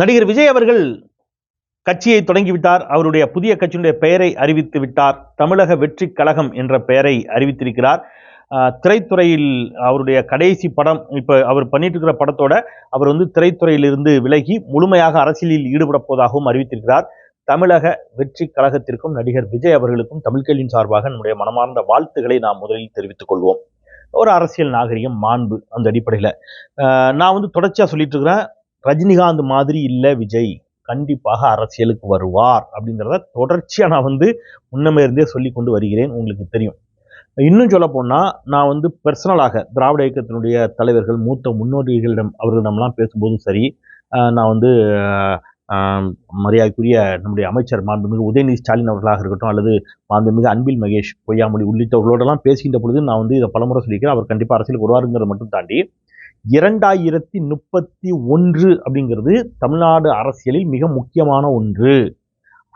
நடிகர் விஜய் அவர்கள் கட்சியை தொடங்கிவிட்டார். அவருடைய புதிய கட்சியினுடைய பெயரை அறிவித்து விட்டார். தமிழக வெற்றி கழகம் என்ற பெயரை அறிவித்திருக்கிறார். திரைத்துறையில் அவருடைய கடைசி படம் இப்போ அவர் பண்ணிட்டு இருக்கிற படத்தோட அவர் வந்து திரைத்துறையிலிருந்து விலகி முழுமையாக அரசியலில் ஈடுபட போவதாகவும் அறிவித்திருக்கிறார். தமிழக வெற்றி கழகத்திற்கும் நடிகர் விஜய் அவர்களுக்கும் தமிழ்கல்வியின் சார்பாக நம்முடைய மனமார்ந்த வாழ்த்துக்களை நாம் முதலில் தெரிவித்துக் கொள்வோம். ஒரு அரசியல் நாகரிகம் மாண்பு அந்த அடிப்படையில். நான் வந்து தொடர்ச்சியாக சொல்லிட்டு இருக்கிறேன். ரஜினிகாந்த் மாதிரி இல்லை விஜய். கண்டிப்பாக அரசியலுக்கு வருவார் அப்படிங்கிறத தொடர்ச்சியாக நான் வந்து முன்னமே இருந்தே சொல்லி கொண்டு வருகிறேன். உங்களுக்கு தெரியும். இன்னும் சொல்ல போனால் நான் வந்து பர்சனலாக திராவிட இயக்கத்தினுடைய தலைவர்கள் மூத்த முன்னோடிகளிடம் அவர்களிடம்லாம் பேசும்போதும் சரி நான் வந்து மரியாதைக்குரிய நம்முடைய அமைச்சர் மாண்புமிகு உதயநிதி ஸ்டாலின் அவர்களாக இருக்கட்டும் அல்லது மாண்புமிகு அன்பில் மகேஷ் பொய்யாமொழி உள்ளிட்டவர்களோடலாம் பேசுகின்ற பொழுது நான் வந்து இதை பலமுறை சொல்லிக்கிறேன் அவர் கண்டிப்பாக அரசியலுக்கு வருவாருங்கிறத மட்டும் தாண்டி இரண்டாயிரத்தி முப்பத்தி ஒன்று அப்படிங்கிறது தமிழ்நாடு அரசியலில் மிக முக்கியமான ஒன்று.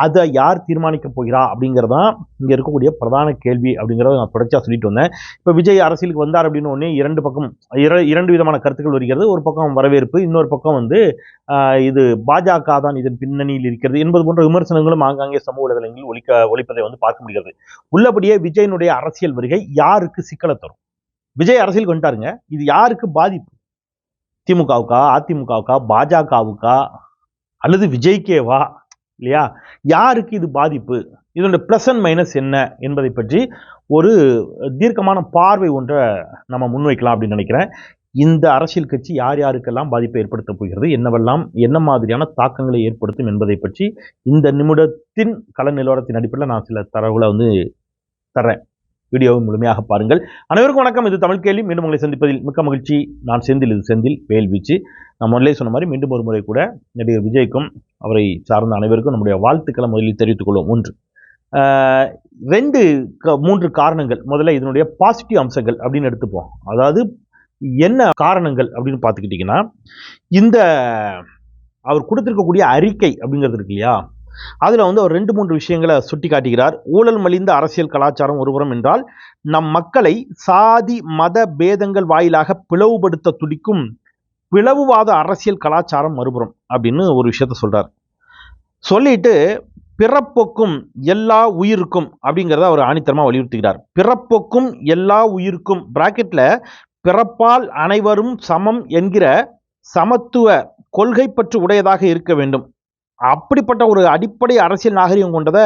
அதை யார் தீர்மானிக்க போகிறா அப்படிங்கிறதான் இங்கே இருக்கக்கூடிய பிரதான கேள்வி அப்படிங்கிறத நான் தொடர்ச்சியாக சொல்லிட்டு வந்தேன். இப்போ விஜய் அரசியலுக்கு வந்தார் அப்படின்னு உடனே இரண்டு பக்கம் இர இரண்டு விதமான கருத்துக்கள் வருகிறது. ஒரு பக்கம் வரவேற்பு இன்னொரு பக்கம் வந்து இது பாஜக தான் இதன் பின்னணியில் இருக்கிறது என்பது போன்ற விமர்சனங்களும் ஆங்காங்கே சமூக வலைதளங்களில் ஒழிக்க ஒழிப்பதை வந்து பார்க்க முடிகிறது. உள்ளபடியே விஜயனுடைய அரசியல் வருகை யாருக்கு சிக்கலை தரும்? விஜய் அரசியலுக்கு வந்துட்டாருங்க. இது யாருக்கு பாதிப்பு? திமுகவுக்கா அதிமுகவுக்கா பாஜகவுக்கா அல்லது விஜய்கேவா இல்லையா? யாருக்கு இது பாதிப்பு? இதனுடைய ப்ளஸ் அண்ட் மைனஸ் என்ன என்பதை பற்றி ஒரு தீர்க்கமான பார்வை ஒன்றை நம்ம முன்வைக்கலாம் அப்படின்னு நினைக்கிறேன். இந்த அரசியல் கட்சி யார் யாருக்கெல்லாம் பாதிப்பை ஏற்படுத்த போகிறது? என்னவெல்லாம் என்ன மாதிரியான தாக்கங்களை ஏற்படுத்தும் என்பதை பற்றி இந்த நிமிடத்தின் கள நிலவரத்தின் அடிப்படையில் நான் சில தரவுகளை வந்து தர்றேன். வீடியோவை முழுமையாக பாருங்கள். அனைவருக்கும் வணக்கம். இது தமிழ் கேள்வி. மீண்டும் உங்களை சந்திப்பதில் மிக்க மகிழ்ச்சி. நான் செந்தில் இது செந்தில் வேல்வீச்சு. நான் முதலே சொன்ன மாதிரி மீண்டும் ஒரு முறை கூட நடிகர் விஜய்க்கும் அவரை சார்ந்த அனைவருக்கும் நம்முடைய வாழ்த்துக்களை முதலில் தெரிவித்துக் கொள்வோம். ஒன்று ரெண்டு க- மூன்று காரணங்கள். முதல்ல இதனுடைய பாசிட்டிவ் அம்சங்கள் அப்படின்னு எடுத்துப்போம். அதாவது என்ன காரணங்கள் அப்படின்னு பார்த்துக்கிட்டிங்கன்னா இந்த அவர் கொடுத்துருக்கக்கூடிய அறிக்கை அப்படிங்கிறது இருக்கு இல்லையா? அதில் வந்து அவர் ரெண்டு மூன்று விஷயங்களை சுட்டி காட்டுகிறார் ஊழல் மலிந்த அரசியல் கலாச்சாரம் ஒருபுறம் என்றால் நம் மக்களை சாதி மத பேதங்கள் வாயிலாக பிளவுபடுத்த துடிக்கும் பிளவுவாத அரசியல் கலாச்சாரம் மறுபுறம் அப்படின்னு ஒரு விஷயத்த சொல்கிறார் சொல்லிட்டு பிறப்பொக்கும் எல்லா உயிருக்கும் அப்படிங்கிறத அவர் ஆணித்தரமாக வலியுறுத்துகிறார். பிறப்போக்கும் எல்லா உயிருக்கும் பிராக்கெட்டில் பிறப்பால் அனைவரும் சமம் என்கிற சமத்துவ கொள்கை பற்று உடையதாக இருக்க வேண்டும். அப்படிப்பட்ட ஒரு அடிப்படை அரசியல் நாகரிகம் கொண்டதை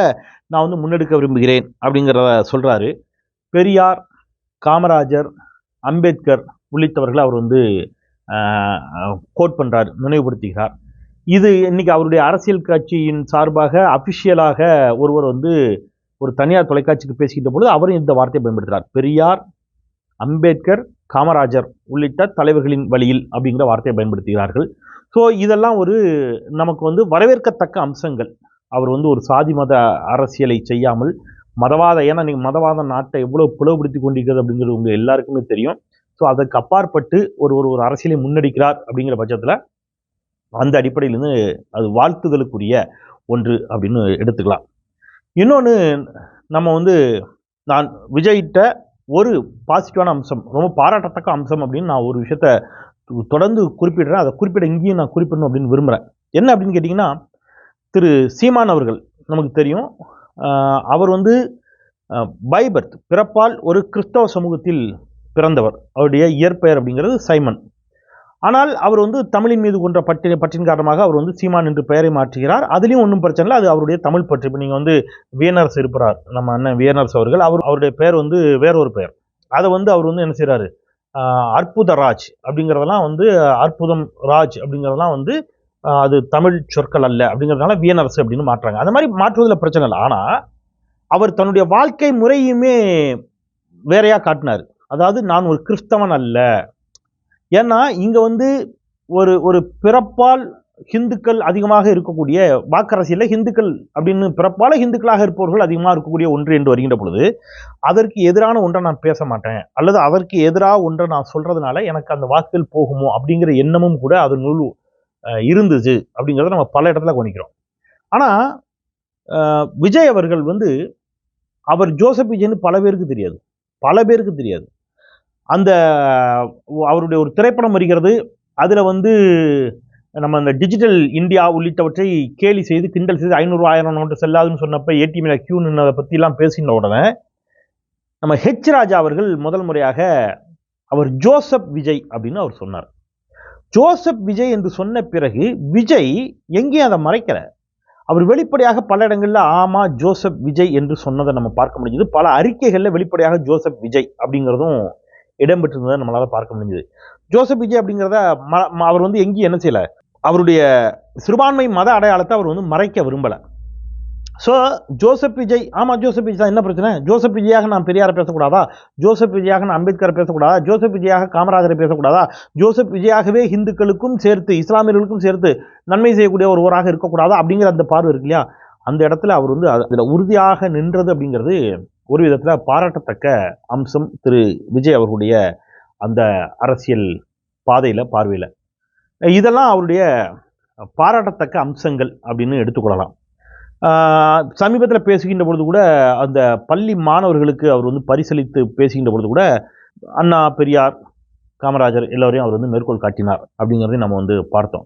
நான் வந்து முன்னெடுக்க விரும்புகிறேன் அப்படிங்கிறத சொல்கிறாரு பெரியார் காமராஜர் அம்பேத்கர் உள்ளிட்டவர்களை அவர் வந்து கோட் பண்ணுறார் நினைவுபடுத்துகிறார். இது இன்னைக்கு அவருடைய அரசியல் கட்சியின் சார்பாக அஃபிஷியலாக ஒருவர் வந்து ஒரு தனியார் தொலைக்காட்சிக்கு பேசிக்கிட்ட பொழுது அவரும் இந்த வார்த்தையை பயன்படுத்துகிறார் பெரியார் அம்பேத்கர் காமராஜர் உள்ளிட்ட தலைவர்களின் வழியில் அப்படிங்கிற வார்த்தையை பயன்படுத்துகிறார்கள். ஸோ இதெல்லாம் ஒரு நமக்கு வந்து வரவேற்கத்தக்க அம்சங்கள். அவர் வந்து ஒரு சாதி மத அரசியலை செய்யாமல் மதவாத ஏன்னா நீங்கள் மதவாத நாட்டை எவ்வளோ பிளவுபடுத்தி கொண்டிருக்கிறது அப்படிங்கிறது உங்கள் எல்லாருக்குமே தெரியும். ஸோ அதற்கு அப்பாற்பட்டு ஒரு ஒரு ஒரு அரசியலை முன்னெடுக்கிறார் அப்படிங்கிற பட்சத்தில் அந்த அடிப்படையிலேருந்து அது வாழ்த்துதலுக்குரிய ஒன்று அப்படின்னு எடுத்துக்கலாம். இன்னொன்று நம்ம வந்து நான் விஜய்கிட்ட ஒரு பாசிட்டிவான அம்சம் ரொம்ப பாராட்டத்தக்க அம்சம் அப்படின்னு நான் ஒரு விஷயத்த தொடர்ந்து குறிப்பிடுறேன். அதை குறிப்பிட இங்கேயும் நான் குறிப்பிடணும் அப்படின்னு விரும்புகிறேன் என்ன அப்படின்னு கேட்டிங்கன்னா திரு சீமான் அவர்கள் நமக்கு தெரியும். அவர் வந்து பைபர்த் பிறப்பால் ஒரு கிறிஸ்தவ சமூகத்தில் பிறந்தவர். அவருடைய இயற்பெயர் அப்படிங்கிறது சைமன். ஆனால் அவர் வந்து தமிழின் மீது கொண்ட பற்றி பற்றின் காரணமாக அவர் வந்து சீமான் என்று பெயரை மாற்றுகிறார். அதுலேயும் ஒன்றும் பிரச்சனை இல்லை. அது அவருடைய தமிழ் பற்றி. இப்போ நீங்கள் வந்து வியனரசு இருப்பார். நம்ம அண்ணன் வியனரசு அவர்கள். அவர் அவருடைய பெயர் வந்து வேறொரு பெயர். அதை வந்து அவர் வந்து என்ன செய்கிறாரு அற்புத ராஜ் அப்படிங்கிறதெல்லாம் வந்து அற்புதம் ராஜ் அப்படிங்கிறதெல்லாம் வந்து அது தமிழ் சொற்கள் அல்ல அப்படிங்கிறதுனால வியனரசு அப்படின்னு மாற்றுறாங்க. அந்த மாதிரி மாற்றுவதில் பிரச்சனை இல்லை. ஆனால் அவர் தன்னுடைய வாழ்க்கை முறையுமே வேறையாக காட்டினார். அதாவது நான் ஒரு கிறிஸ்தவன் அல்ல. ஏன்னா இங்கே வந்து ஒரு ஒரு பிறப்பால் ஹிந்துக்கள் அதிகமாக இருக்கக்கூடிய வாக்கரசியில் ஹிந்துக்கள் அப்படின்னு பிறப்பால ஹிந்துக்களாக இருப்பவர்கள் அதிகமாக இருக்கக்கூடிய ஒன்று என்று வருகின்ற பொழுது அதற்கு எதிரான ஒன்றை நான் பேச மாட்டேன். அல்லது அதற்கு எதிராக ஒன்றை நான் சொல்கிறதுனால எனக்கு அந்த வாக்குகள் போகுமோ அப்படிங்கிற எண்ணமும் கூட அது நூல் இருந்துச்சு அப்படிங்கிறத நம்ம பல இடத்துல கவனிக்கிறோம். ஆனால் விஜய் அவர்கள் வந்து அவர் ஜோசப் விஜய்னு பல பேருக்கு தெரியாது. பல பேருக்கு தெரியாது. அந்த அவருடைய ஒரு திரைப்படம் வருகிறது. அதில் வந்து நம்ம அந்த டிஜிட்டல் இந்தியா உள்ளிட்டவற்றை கேலி செய்து கிண்டல் செய்து ஐநூறு ஆயிரம் நோட்டு செல்லாதுன்னு சொன்னப்ப ஏடிஎம்ல கியூ நின்னதை பற்றிலாம் பேசின உடனே நம்ம ஹெச் ராஜா அவர்கள் முதல் முறையாக அவர் ஜோசப் விஜய் அப்படின்னு அவர் சொன்னார். ஜோசப் விஜய் என்று சொன்ன பிறகு விஜய் எங்கேயும் அதை மறைக்கல? அவர் வெளிப்படையாக பல இடங்களில் ஆமா ஜோசப் விஜய் என்று சொன்னதை நம்ம பார்க்க முடிஞ்சது. பல அறிக்கைகளில் வெளிப்படையாக ஜோசப் விஜய் அப்படிங்கிறதும் இடம்பெற்றிருந்ததை நம்மளால் பார்க்க முடிஞ்சது. ஜோசப் விஜய் அப்படிங்கிறத ம- அவர் வந்து எங்கேயும் என்ன செய்யலை? அவருடைய சிறுபான்மை மத அடையாளத்தை அவர் வந்து மறைக்க விரும்பலை. ஸோ ஜோசப் விஜய் ஆமாம் ஜோசப் விஜய் தான். என்ன பிரச்சனை? ஜோசப் விஜயாக நான் பெரியாரை பேசக்கூடாதா? ஜோசப் விஜயாக நான் அம்பேத்கரை பேசக்கூடாதா? ஜோசப் விஜயாக காமராஜரை பேசக்கூடாதா? ஜோசப் விஜயாகவே இந்துக்களுக்கும் சேர்த்து இஸ்லாமியர்களுக்கும் சேர்த்து நன்மை செய்யக்கூடிய ஒருவராக இருக்கக்கூடாதா? அப்படிங்கிற அந்த பார்வை இருக்கு இல்லையா? அந்த இடத்துல அவர் வந்து அதில் உறுதியாக நின்றது அப்படிங்கிறது ஒரு விதத்தில் பாராட்டத்தக்க அம்சம். திரு. விஜய் அவர்களுடைய அந்த அரசியல் பாதையில் பார்வையில். இதெல்லாம் அவருடைய பாராட்டத்தக்க அம்சங்கள் அப்படின்னு எடுத்துக்கொள்ளலாம். சமீபத்தில் பேசுகின்ற பொழுது கூட அந்த பள்ளி மாணவர்களுக்கு அவர் வந்து பரிசளித்து பேசுகின்ற பொழுது கூட அண்ணா பெரியார் காமராஜர் எல்லோரையும் அவர் வந்து மேற்கோள் காட்டினார் அப்படிங்கிறதையும் நம்ம வந்து பார்த்தோம்.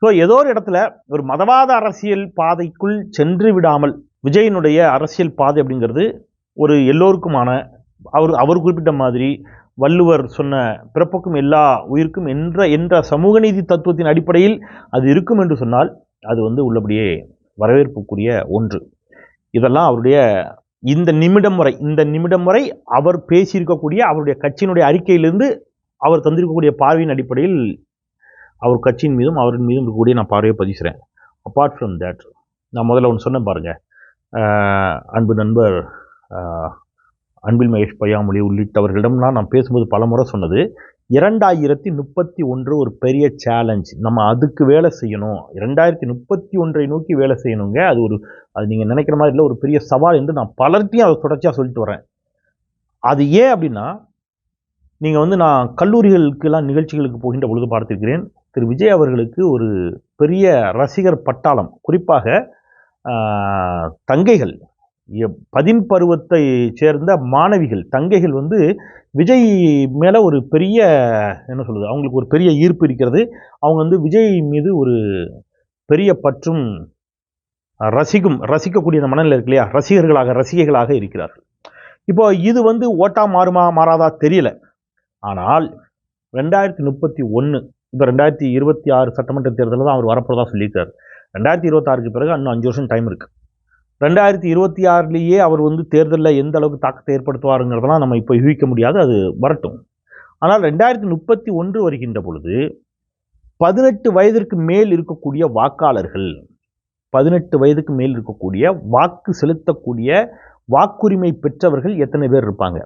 ஸோ ஏதோ ஒரு இடத்துல ஒரு மதவாத அரசியல் பாதைக்குள் சென்று விடாமல் விஜயனுடைய அரசியல் பாதை அப்படிங்கிறது ஒரு எல்லோருக்குமான அவர் அவர் குறிப்பிட்ட மாதிரி வள்ளுவர் சொன்ன பிறப்புக்கும் எல்லா உயிருக்கும் என்ற என்ற சமூக நீதி தத்துவத்தின் அடிப்படையில் அது இருக்கும் என்று சொன்னால் அது வந்து உள்ளபடியே வரவேற்புக்குரிய ஒன்று. இதெல்லாம் அவருடைய இந்த நிமிடம் வரை இந்த நிமிடம் வரை அவர் பேசியிருக்கக்கூடிய அவருடைய கட்சியினுடைய அறிக்கையிலிருந்து அவர் தந்திருக்கக்கூடிய பார்வையின் அடிப்படையில் அவர் கட்சியின் மீதும் அவரின் மீதும் இருக்கக்கூடிய நான் பார்வையை பதிசுகிறேன் அப்பார்ட் ஃப்ரம் தேட் நான் முதல்ல ஒன்று சொன்னேன் பாருங்கள் அன்பு நண்பர் அன்பில் மகேஷ் பையாமொழி உள்ளிட்டவர்களிடம்லாம் நான் பேசும்போது பல முறை சொன்னது. இரண்டாயிரத்தி முப்பத்தி ஒன்று ஒரு பெரிய சேலஞ்ச் நம்ம அதுக்கு வேலை செய்யணும். இரண்டாயிரத்தி முப்பத்தி ஒன்றை நோக்கி வேலை செய்யணுங்க. அது ஒரு அது நீங்கள் நினைக்கிற மாதிரி இல்லை ஒரு பெரிய சவால் என்று நான் பலர்ட்டையும் அதை தொடர்ச்சியாக சொல்லிட்டு வரேன். அது ஏன் அப்படின்னா நீங்கள் வந்து நான் கல்லூரிகளுக்கெல்லாம் நிகழ்ச்சிகளுக்கு போகின்ற பொழுது பார்த்திருக்கிறேன். திரு. விஜய் அவர்களுக்கு ஒரு பெரிய ரசிகர் பட்டாளம். குறிப்பாக தங்கைகள். பதின் பருவத்தை சேர்ந்த மாணவிகள் தங்கைகள் வந்து விஜய் மேலே ஒரு பெரிய என்ன சொல்கிறது அவங்களுக்கு ஒரு பெரிய ஈர்ப்பு இருக்கிறது. அவங்க வந்து விஜய் மீது ஒரு பெரிய பற்றும் ரசிக்கும் ரசிக்கக்கூடிய அந்த மனநிலை இருக்கு இல்லையா? ரசிகர்களாக ரசிகைகளாக இருக்கிறார்கள். இப்போ இது வந்து ஓட்டா மாறுமா மாறாதா தெரியல. ஆனால் ரெண்டாயிரத்தி முப்பத்தி ஒன்று இப்போ ரெண்டாயிரத்தி இருபத்தி ஆறு சட்டமன்ற தேர்தலில் தான் அவர் வரப்போகிறதா சொல்லியிருக்காரு. ரெண்டாயிரத்தி இருபத்தாறுக்கு பிறகு இன்னும் அஞ்சு வருஷம் டைம் இருக்குது ரெண்டாயிரத்தி இருபத்தி ஆறுலேயே அவர் வந்து தேர்தலில் எந்த அளவுக்கு தாக்கத்தை ஏற்படுத்துவாருங்கிறதெல்லாம் நம்ம இப்போ யூகிக்க முடியாது அது வரட்டும். ஆனால் ரெண்டாயிரத்தி முப்பத்தி ஒன்று வருகின்ற பொழுது பதினெட்டு வயதிற்கு மேல் இருக்கக்கூடிய வாக்காளர்கள் பதினெட்டு வயதுக்கு மேல் இருக்கக்கூடிய வாக்கு செலுத்தக்கூடிய வாக்குரிமை பெற்றவர்கள் எத்தனை பேர் இருப்பாங்க?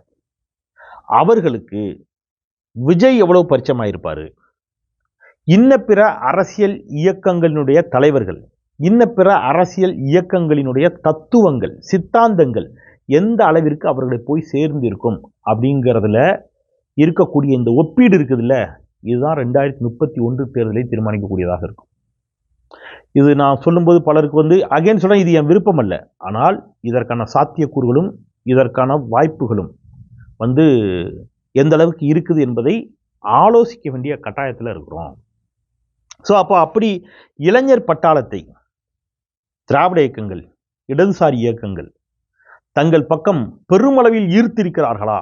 அவர்களுக்கு விஜய் எவ்வளோ பரிச்சயமாயிருப்பாரு? இன்ன பிற அரசியல் இயக்கங்களினுடைய தலைவர்கள் இன்ன பிற அரசியல் இயக்கங்களினுடைய தத்துவங்கள் சித்தாந்தங்கள் எந்த அளவிற்கு அவர்களை போய் சேர்ந்து இருக்கும் அப்படிங்கிறதுல இருக்கக்கூடிய இந்த ஒப்பீடு இருக்குதுல்ல இதுதான் ரெண்டாயிரத்தி முப்பத்தி ஒன்று தேர்தலை தீர்மானிக்கக்கூடியதாக இருக்கும். இது நான் சொல்லும்போது பலருக்கு வந்து அகைன் சொல்ல இது என் விருப்பம் அல்ல ஆனால் இதற்கான சாத்தியக்கூறுகளும் இதற்கான வாய்ப்புகளும் வந்து எந்த அளவுக்கு இருக்குது என்பதை ஆலோசிக்க வேண்டிய கட்டாயத்தில் இருக்கிறோம். ஸோ அப்போ அப்படி இளைஞர் பட்டாளத்தை திராவிட இயக்கங்கள் இடதுசாரி இயக்கங்கள் தங்கள் பக்கம் பெருமளவில் ஈர்த்திருக்கிறார்களா?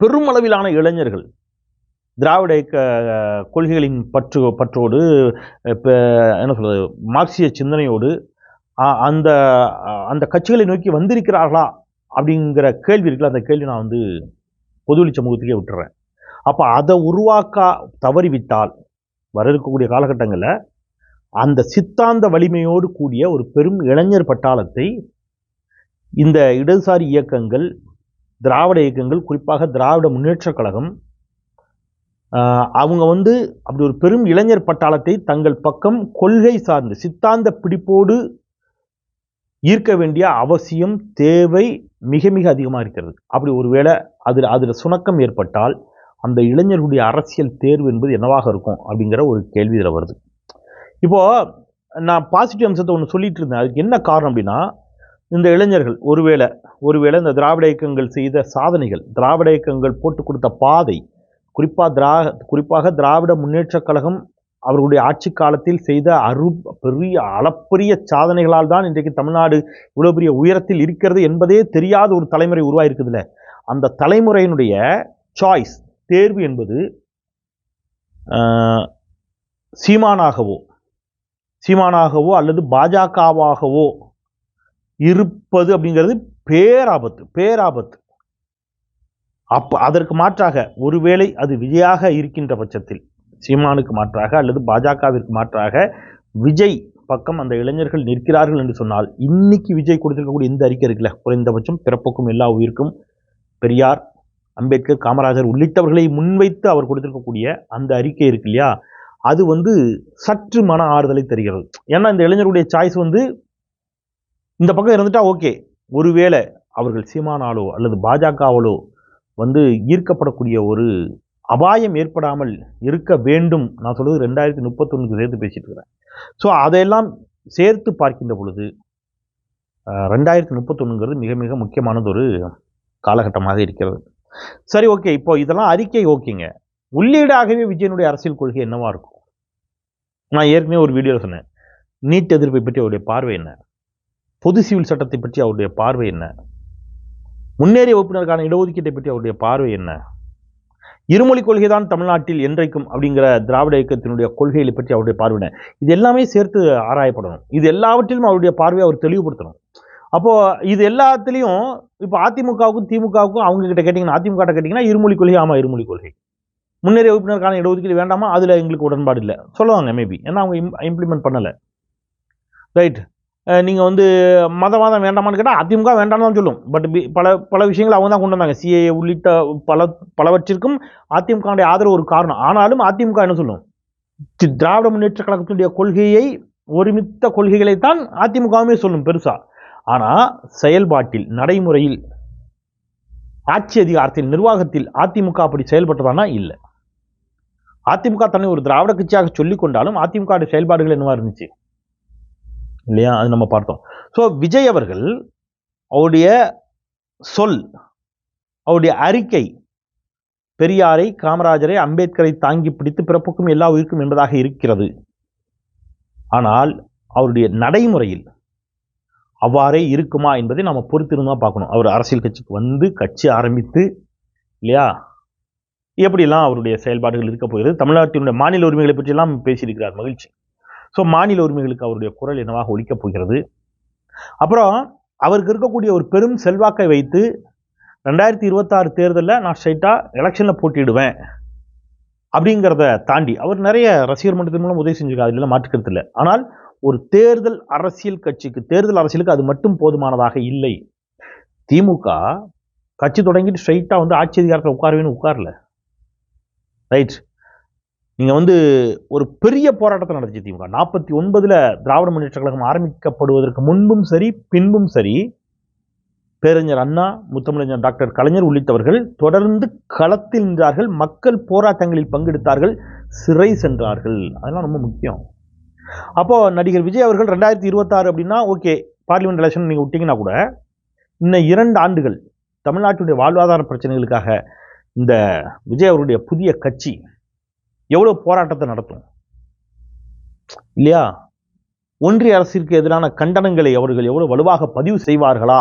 பெருமளவிலான இளைஞர்கள் திராவிட இயக்க கொள்கைகளின் பற்று பற்றோடு இப்போ என்ன சொல்கிறது மார்க்சிய சிந்தனையோடு அந்த அந்த கட்சிகளை நோக்கி வந்திருக்கிறார்களா? அப்படிங்கிற கேள்வி இருக்குல்ல அந்த கேள்வி நான் வந்து பொதுவெளி சமூகத்துக்கே விட்டுறேன். அப்போ அதை உருவாக்க தவறிவிட்டால் வர இருக்கக்கூடிய காலகட்டங்களில் அந்த சித்தாந்த வலிமையோடு கூடிய ஒரு பெரும் இளைஞர் பட்டாளத்தை இந்த இடதுசாரி இயக்கங்கள் திராவிட இயக்கங்கள் குறிப்பாக திராவிட முன்னேற்றக் கழகம் அவங்க வந்து அப்படி ஒரு பெரும் இளைஞர் பட்டாளத்தை தங்கள் பக்கம் கொள்கை சார்ந்து சித்தாந்த பிடிப்போடு ஈர்க்க வேண்டிய அவசியம் தேவை மிக மிக அதிகமாக இருக்கிறது. அப்படி ஒருவேளை அதில் அதில் சுணக்கம் ஏற்பட்டால் அந்த இளைஞர்களுடைய அரசியல் தேர்வு என்பது என்னவாக இருக்கும் அப்படிங்கிற ஒரு கேள்வி இதில் வருது. இப்போது நான் பாசிட்டிவ் அம்சத்தை ஒன்று சொல்லிட்டு இருந்தேன். அதுக்கு என்ன காரணம் அப்படின்னா இந்த இளைஞர்கள் ஒருவேளை ஒருவேளை இந்த திராவிட இயக்கங்கள் செய்த சாதனைகள் திராவிட இயக்கங்கள் போட்டு கொடுத்த பாதை குறிப்பாக திரா குறிப்பாக திராவிட முன்னேற்றக் கழகம் அவர்களுடைய ஆட்சி காலத்தில் செய்த அரு பெரிய அளப்பரிய சாதனைகளால் தான் இன்றைக்கு தமிழ்நாடு இவ்வளோ பெரிய உயரத்தில் இருக்கிறது என்பதே தெரியாத ஒரு தலைமுறை உருவாயிருக்குதுல்ல. அந்த தலைமுறையினுடைய சாய்ஸ் தேர்வு என்பது சீமானாகவோ சீமானாகவோ அல்லது பாஜகவாகவோ இருப்பது அப்படிங்கிறது பேராபத்து பேராபத்து. அப்போ அதற்கு மாற்றாக ஒருவேளை அது விஜயாக இருக்கின்ற பட்சத்தில் சீமானுக்கு மாற்றாக அல்லது பாஜகவிற்கு மாற்றாக விஜய் பக்கம் அந்த இளைஞர்கள் நிற்கிறார்கள் என்று சொன்னால் இன்னைக்கு விஜய் கொடுத்திருக்கக்கூடிய இந்த அறிக்கை இருக்குல்ல குறைந்தபட்சம் பிறப்புக்கும் எல்லா உயிருக்கும் பெரியார் அம்பேத்கர் காமராஜர் உள்ளிட்டவர்களை முன்வைத்து அவர் கொடுத்திருக்கக்கூடிய அந்த அறிக்கை இருக்கு இல்லையா? அது வந்து சற்று மன ஆறுதலை தருகிறது. ஏன்னா இந்த இளைஞருடைய சாய்ஸ் வந்து இந்த பக்கம் இருந்துட்டா ஓகே. ஒருவேளை அவர்கள் சீமானாலோ அல்லது பாஜகவாலோ வந்து ஈர்க்கப்படக்கூடிய ஒரு அபாயம் ஏற்படாமல் இருக்க வேண்டும். நான் சொல்வது ரெண்டாயிரத்தி முப்பத்தொன்னுக்கு சேர்த்து பேசிட்டு இருக்கிறேன். ஸோ அதையெல்லாம் சேர்த்து பார்க்கின்ற பொழுது ரெண்டாயிரத்தி முப்பத்தொன்னுங்கிறது மிக மிக முக்கியமானது ஒரு காலகட்டமாக இருக்கிறது. சரி ஓகே. இப்போ இதெல்லாம் அறிக்கை ஓகேங்க. உள்ளீடாகவே விஜயனுடைய அரசியல் கொள்கை என்னவா இருக்கும்? நான் ஏற்கனவே ஒரு வீடியோவில் சொன்னேன். நீட் எதிர்ப்பை பற்றி அவருடைய பார்வை என்ன? பொது சிவில் சட்டத்தை பற்றி அவருடைய பார்வை என்ன? முன்னேறிய வகுப்பினருக்கான இடஒதுக்கீட்டை பற்றி அவருடைய பார்வை என்ன? இருமொழி கொள்கை தான் தமிழ்நாட்டில் என்றைக்கும் அப்படிங்கிற திராவிட இயக்கத்தினுடைய கொள்கைகளை பற்றி அவருடைய பார்வை என்ன? இது எல்லாமே சேர்த்து ஆராயப்படணும். இது எல்லாவற்றிலும் அவருடைய பார்வையை அவர் தெளிவுபடுத்தணும். அப்போ இது எல்லாத்துலேயும் இப்போ அதிமுகவுக்கும் திமுகவுக்கும் அவங்க கிட்ட கேட்டிங்கன்னா அதிமுக கேட்டிங்கன்னா இருமொழி கொள்கை ஆமாம் இருமொழி கொள்கை. முன்னேறிய வகுப்பினருக்கான இடஒதுக்கீடு வேண்டாமா? அதில் எங்களுக்கு உடன்பாடு இல்லை. சொல்லுவாங்க மேபி ஏன்னா அவங்க இம் இம்ப்ளிமெண்ட் பண்ணலை. ரைட் நீங்கள் வந்து மதவாதம் வேண்டாமான்னு கேட்டால் அதிமுக வேண்டாம்னு தான் சொல்லும். பட் பி பல பல விஷயங்கள் அவங்க தான் கொண்டு வந்தாங்க. சிஏ உள்ளிட்ட பல பலவற்றிற்கும் அதிமுகவுடைய ஆதரவு ஒரு காரணம். ஆனாலும் அதிமுக என்ன சொல்லும்? திராவிட முன்னேற்ற கழகத்தினுடைய கொள்கையை ஒருமித்த கொள்கைகளைத்தான் அதிமுகவுமே சொல்லும் பெருசாக ஆனால் செயல்பாட்டில் நடைமுறையில் ஆட்சி அதிகாரத்தில் நிர்வாகத்தில் அதிமுக அப்படி செயல்பட்டதானா? இல்லை. அதிமுக தன்னை ஒரு திராவிட கட்சியாக சொல்லிக் கொண்டாலும் அதிமுக செயல்பாடுகள் என்னவா இருந்துச்சு? இல்லையா? அது நம்ம பார்த்தோம். ஸோ விஜய் அவர்கள் அவருடைய சொல் அவருடைய அறிக்கை பெரியாரை காமராஜரை அம்பேத்கரை தாங்கி பிடித்து பிறப்புக்கும் எல்லா உயிருக்கும் என்பதாக இருக்கிறது. ஆனால் அவருடைய நடைமுறையில் அவ்வாறே இருக்குமா என்பதை நம்ம பொறுத்திருந்தா பார்க்கணும். அவர் அரசியல் கட்சிக்கு வந்து கட்சி ஆரம்பித்து இல்லையா? எப்படிலாம் அவருடைய செயல்பாடுகள் இருக்க போகிறது? தமிழ்நாட்டினுடைய மாநில உரிமைகளை பற்றியெல்லாம் பேசியிருக்கிறார் மகிழ்ச்சி. ஸோ மாநில உரிமைகளுக்கு அவருடைய குரல் என்னவாக ஒழிக்கப் போகிறது? அப்புறம் அவருக்கு இருக்கக்கூடிய ஒரு பெரும் செல்வாக்கை வைத்து ரெண்டாயிரத்தி இருபத்தாறு தேர்தலில் நான் ஸ்ட்ரைட்டாக எலெக்ஷனில் போட்டிடுவேன் அப்படிங்கிறத தாண்டி அவர் நிறைய ரசிகர் மன்றத்தின் மூலம் உதவி செஞ்சிருக்காரு. அதில் மாற்றுக்கிறது இல்லை. ஆனால் ஒரு தேர்தல் அரசியல் கட்சிக்கு தேர்தல் அரசியலுக்கு அது மட்டும் போதுமானதாக இல்லை. திமுக கட்சி தொடங்கிட்டு ஸ்ட்ரைட்டாக வந்து ஆட்சி அதிகாரத்தில் உட்காரவேன்னு உட்காரல. ரைட் நீங்கள் வந்து ஒரு பெரிய போராட்டத்தை நடந்துச்சு திமுக. நாற்பத்தி ஒன்பதில் திராவிட முன்னேற்ற கழகம் ஆரம்பிக்கப்படுவதற்கு முன்பும் சரி பின்பும் சரி பேரறிஞர் அண்ணா முத்தமிழஞ்சர் டாக்டர் கலைஞர் உள்ளிட்டவர்கள் தொடர்ந்து களத்தில் நின்றார்கள். மக்கள் போராட்டங்களில் பங்கெடுத்தார்கள். சிறை சென்றார்கள். அதெல்லாம் ரொம்ப முக்கியம். அப்போ நடிகர் விஜய் அவர்கள் ரெண்டாயிரத்தி இருபத்தாறு அப்படின்னா ஓகே பார்லிமெண்ட் எலெக்ஷன் நீங்கள் விட்டிங்கன்னா கூட இன்னும் இரண்டு ஆண்டுகள் தமிழ்நாட்டுடைய வாழ்வாதார பிரச்சனைகளுக்காக இந்த விஜய் அவருடைய புதிய கட்சி எவ்வளோ போராட்டத்தை நடத்தும்? இல்லையா? ஒன்றிய அரசிற்கு எதிரான கண்டனங்களை அவர்கள் எவ்வளோ வலுவாக பதிவு செய்வார்களா?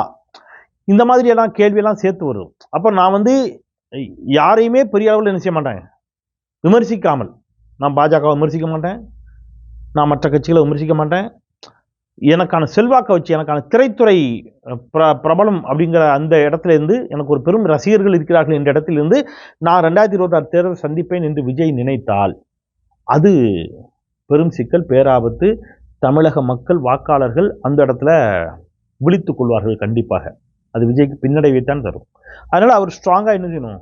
இந்த மாதிரியெல்லாம் கேள்வியெல்லாம் சேர்த்து வரும். அப்போ நான் வந்து யாரையுமே பெரிய அளவில் என்ன செய்ய மாட்டாங்க விமர்சிக்காமல். நான் பாஜகவை விமர்சிக்க மாட்டேன். நான் மற்ற கட்சிகளை விமர்சிக்க மாட்டேன். எனக்கான செல்வாக்கை வச்சு எனக்கான திரைத்துறை பிர பிரபலம் அப்படிங்கிற அந்த இடத்துலேருந்து எனக்கு ஒரு பெரும் ரசிகர்கள் இருக்கிறார்கள் என்ற இடத்திலிருந்து நான் ரெண்டாயிரத்தி இருபத்தாறு தேர்தல் சந்திப்பேன் என்று விஜய் நினைத்தால் அது பெரும் சிக்கல் பேராபத்து தமிழக மக்கள் வாக்காளர்கள் அந்த இடத்துல விழித்து கொள்வார்கள் கண்டிப்பாக. அது விஜய்க்கு பின்னடைவைத்தான் தரும். அதனால் அவர் ஸ்ட்ராங்காக என்ன செய்யணும்?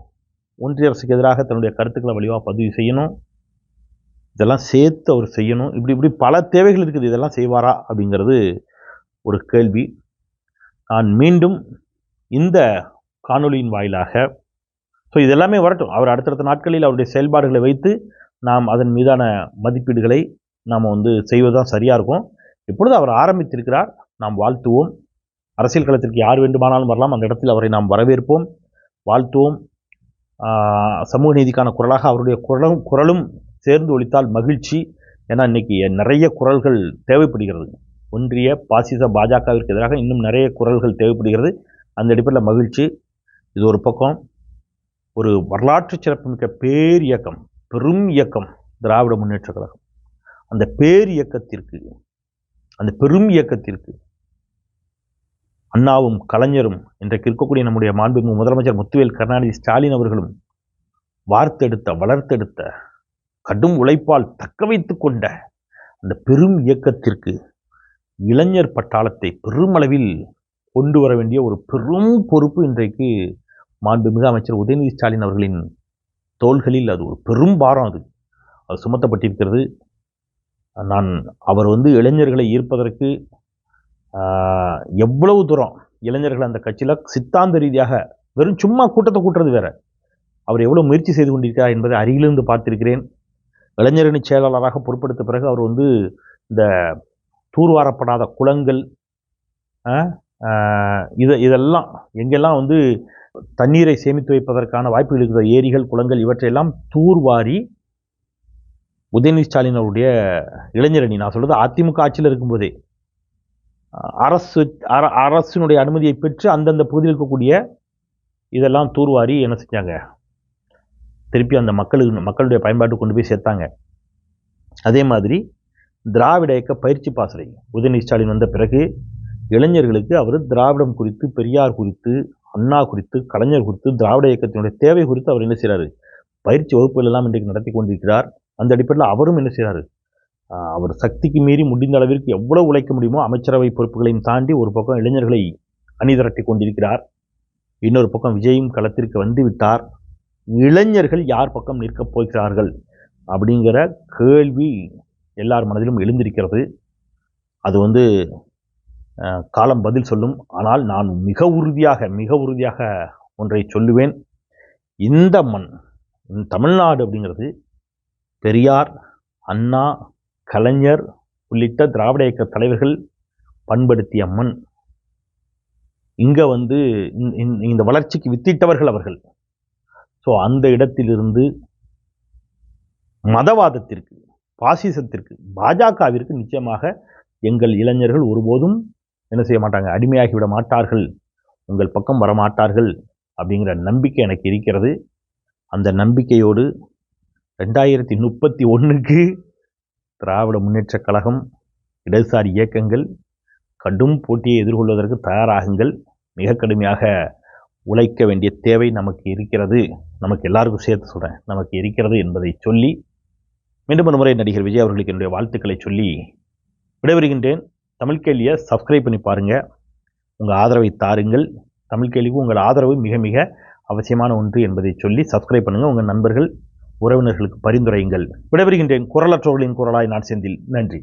ஒன்றிய அரசுக்கு எதிராக தன்னுடைய கருத்துக்களை வலிவாக பதிவு செய்யணும். இதெல்லாம் சேர்த்து அவர் செய்யணும். இப்படி இப்படி பல தேவைகள் இருக்குது. இதெல்லாம் செய்வாரா? அப்படிங்கிறது ஒரு கேள்வி. நான் மீண்டும் இந்த காணொலியின் வாயிலாக ஸோ இதெல்லாமே வரட்டும். அவர் அடுத்தடுத்த நாட்களில் அவருடைய செயல்பாடுகளை வைத்து நாம் அதன் மீதான மதிப்பீடுகளை நாம் வந்து செய்வதுதான் சரியாக இருக்கும். இப்பொழுது அவர் ஆரம்பித்திருக்கிறார். நாம் வாழ்த்துவோம். அரசியல் களத்திற்கு யார் வேண்டுமானாலும் வரலாம். அந்த இடத்தில் அவரை நாம் வரவேற்போம். வாழ்த்துவோம். சமூக நீதிக்கான குரலாக அவருடைய குரலும் குரலும் சேர்ந்து ஒழித்தால் மகிழ்ச்சி. ஏன்னா இன்னைக்கு நிறைய குரல்கள் தேவைப்படுகிறது. ஒன்றிய பாசிச பாஜகவிற்கு எதிராக இன்னும் நிறைய குரல்கள் தேவைப்படுகிறது. அந்த அடிப்படையில் மகிழ்ச்சி. இது ஒரு பக்கம். ஒரு வரலாற்று சிறப்புமிக்க பேர் இயக்கம் பெரும் இயக்கம் திராவிட முன்னேற்ற கழகம். அந்த பேர் இயக்கத்திற்கு அந்த பெரும் இயக்கத்திற்கு அண்ணாவும் கலைஞரும் இன்றைக்கு இருக்கக்கூடிய நம்முடைய மாண்புமிகு முதலமைச்சர் முத்துவேல் கருணாநிதி ஸ்டாலின் அவர்களும் வார்த்தெடுத்த வளர்த்தெடுத்த கடும் உழைப்பால் தக்க வைத்து கொண்ட அந்த பெரும் இயக்கத்திற்கு இளைஞர் பட்டாளத்தை பெருமளவில் கொண்டு வர வேண்டிய ஒரு பெரும் பொறுப்பு இன்றைக்கு மாண்புமிகு அமைச்சர் உதயநிதி ஸ்டாலின் அவர்களின் தோள்களில். அது ஒரு பெரும் பாரம் அது. அது சுமத்தப்பட்டிருக்கிறது. நான் அவர் வந்து இளைஞர்களை ஈர்ப்பதற்கு எவ்வளவு தூரம் இளைஞர்கள் அந்த கட்சியில் சித்தாந்த ரீதியாக வெறும் சும்மா கூட்டத்தை கூட்டுறது வேற. அவர் எவ்வளோ முயற்சி செய்து கொண்டிருக்கிறார் என்பதை அருகிலிருந்து பார்த்திருக்கிறேன். இளைஞரணி செயலாளராக பொறுப்பெடுத்த பிறகு அவர் வந்து இந்த தூர்வாரப்படாத குளங்கள் இது இதெல்லாம் எங்கெல்லாம் வந்து தண்ணீரை சேமித்து வைப்பதற்கான வாய்ப்புகள் இருக்கிற ஏரிகள் குளங்கள் இவற்றையெல்லாம் தூர்வாரி உதயநிதி ஸ்டாலின் அவருடைய இளைஞரணி நான் சொல்கிறது அதிமுக ஆட்சியில் இருக்கும்போதே அரசு அர அரசினுடைய அனுமதியை பெற்று அந்தந்த பகுதியில் இருக்கக்கூடிய இதெல்லாம் தூர்வாரி என்ன செஞ்சாங்க? திருப்பி அந்த மக்களுக்கு மக்களுடைய பயன்பாட்டுக்கு கொண்டு போய் சேர்த்தாங்க. அதே மாதிரி திராவிட இயக்க பயிற்சி பாசறை உதயநிதி ஸ்டாலின் வந்த பிறகு இளைஞர்களுக்கு அவர் திராவிடம் குறித்து பெரியார் குறித்து அண்ணா குறித்து கலைஞர் குறித்து திராவிட இயக்கத்தினுடைய தேவை குறித்து அவர் என்ன செய்கிறாரு பயிற்சி வகுப்புகள் எல்லாம் இன்றைக்கு நடத்தி கொண்டிருக்கிறார். அந்த அடிப்படையில் அவரும் என்ன செய்கிறாரு அவர் சக்திக்கு மீறி முடிந்த அளவிற்கு எவ்வளோ உழைக்க முடியுமோ அமைச்சரவை பொறுப்புகளையும் தாண்டி ஒரு பக்கம் இளைஞர்களை அணிதிரட்டி கொண்டிருக்கிறார். இன்னொரு பக்கம் விஜயும் களத்திற்கு வந்து விட்டார். இளைஞர்கள் யார் பக்கம் நிற்கப் போகிறார்கள் அப்படிங்கிற கேள்வி எல்லார் மனதிலும் எழுந்திருக்கிறது. அது வந்து காலம் பதில் சொல்லும். ஆனால் நான் மிக உறுதியாக மிக உறுதியாக ஒன்றை சொல்லுவேன். இந்த மண் தமிழ்நாடு அப்படிங்கிறது பெரியார் அண்ணா கலைஞர் உள்ளிட்ட திராவிட இயக்க தலைவர்கள் பண்படுத்திய மண். இங்கே வந்து இந்த வளர்ச்சிக்கு வித்திட்டவர்கள் அவர்கள். ஸோ அந்த இடத்திலிருந்து மதவாதத்திற்கு பாசிசத்திற்கு பாஜகவிற்கு நிச்சயமாக எங்கள் இளைஞர்கள் ஒருபோதும் என்ன செய்ய மாட்டாங்க? அடிமையாகி விட மாட்டார்கள். உங்கள் பக்கம் வர மாட்டார்கள் அப்படிங்கிற நம்பிக்கை எனக்கு இருக்கிறது. அந்த நம்பிக்கையோடு ரெண்டாயிரத்தி முப்பத்தி ஒன்றுக்கு திராவிட முன்னேற்றக் கழகம் இடதுசாரி இயக்கங்கள் கடும் போட்டியை எதிர்கொள்வதற்கு தயாராகுங்கள். மிக கடுமையாக உழைக்க வேண்டிய தேவை நமக்கு இருக்கிறது. நமக்கு எல்லாருக்கும் சேர்த்து சொல்கிறேன் நமக்கு இருக்கிறது என்பதை சொல்லி மீண்டும் ஒரு முறை நடிகர் விஜய் அவர்களுக்கு என்னுடைய வாழ்த்துக்களை சொல்லி விடைபெறுகின்றேன். தமிழ் கேள்வியை சப்ஸ்கிரைப் பண்ணி பாருங்கள் உங்கள் ஆதரவை தாருங்கள். தமிழ் கேள்விக்கு உங்கள் ஆதரவு மிக மிக அவசியமான ஒன்று என்பதை சொல்லி சப்ஸ்கிரைப் பண்ணுங்கள் உங்கள் நண்பர்கள் உறவினர்களுக்கு பரிந்துரையுங்கள். விடைபெறுகின்றேன். குரலற்றவர்களின் குரலாய் நான் செந்தில். நன்றி.